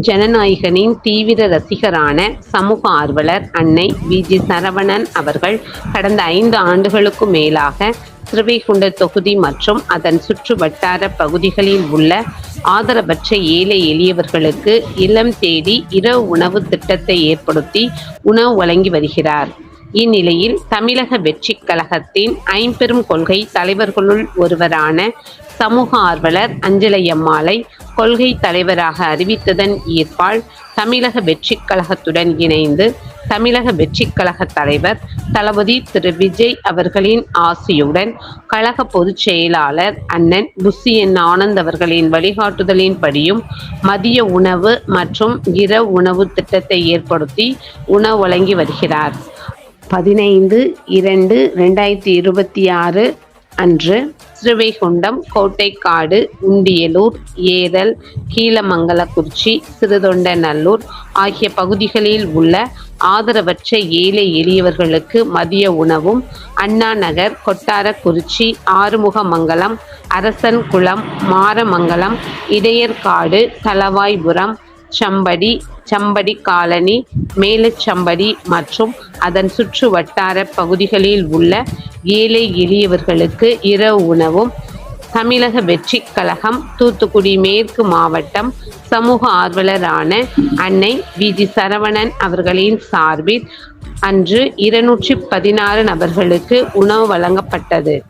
ஜனநாயகனின் தீவிர ரசிகரான சமூக ஆர்வலர் அன்னை வி. ஜி. சரவணன் அவர்கள் கடந்த ஐந்து ஆண்டுகளுக்கும் மேலாக ஸ்ரீவைகுண்ட தொகுதி மற்றும் அதன் சுற்று வட்டார பகுதிகளில் உள்ள ஆதரவற்ற ஏழை எளியவர்களுக்கு இல்லம் தேடி இரவு உணவு திட்டத்தை ஏற்படுத்தி உணவு வழங்கி வருகிறார். இந்நிலையில் தமிழக வெற்றி கழகத்தின் ஐம்பெரும் கொள்கை தலைவர்களுள் ஒருவரான சமூக ஆர்வலர் அஞ்சலையம்மாளை கொள்கை தலைவராக அறிவித்ததன் ஈர்ப்பால் தமிழக வெற்றிக் கழகத்துடன் இணைந்து தமிழக வெற்றிக் கழக தலைவர் தளபதி திரு விஜய் அவர்களின் ஆசியுடன் கழக பொதுச் செயலாளர் அண்ணன் புசி என் ஆனந்த் அவர்களின் வழிகாட்டுதலின்படியும் மதிய உணவு மற்றும் இரவு உணவு திட்டத்தை ஏற்படுத்தி உணவு வழங்கி வருகிறார். பதினைந்து இரண்டு ரெண்டாயிரத்தி இருபத்தி ஆறு அன்று ஸ்ரீவைகுண்டம் கோட்டைக்காடு உண்டியலூர் ஏரல் கீழமங்கலக்குறிச்சி சிறுதொண்டநல்லூர் ஆகிய பகுதிகளில் உள்ள ஆதரவற்ற ஏழை எளியவர்களுக்கு மதிய உணவும் அண்ணா நகர் கொட்டாரக்குறிச்சி ஆறுமுகமங்கலம் அரசன்குளம் மாரமங்கலம் இடையர்காடு தளவாய்புரம் சம்படி சம்படி காலனி மேலச்சம்படி மற்றும் அதன் சுற்று வட்டார பகுதிகளில் உள்ள ஏழை எளியவர்களுக்கு இரவு உணவும் தமிழக வெற்றிக் கழகம் தூத்துக்குடி மேற்கு மாவட்டம் சமூக ஆர்வலரான அன்னை வி. ஜி. சரவணன் அவர்களின் சார்பில் அன்று இருநூற்றி பதினாறு நபர்களுக்கு உணவு வழங்கப்பட்டது.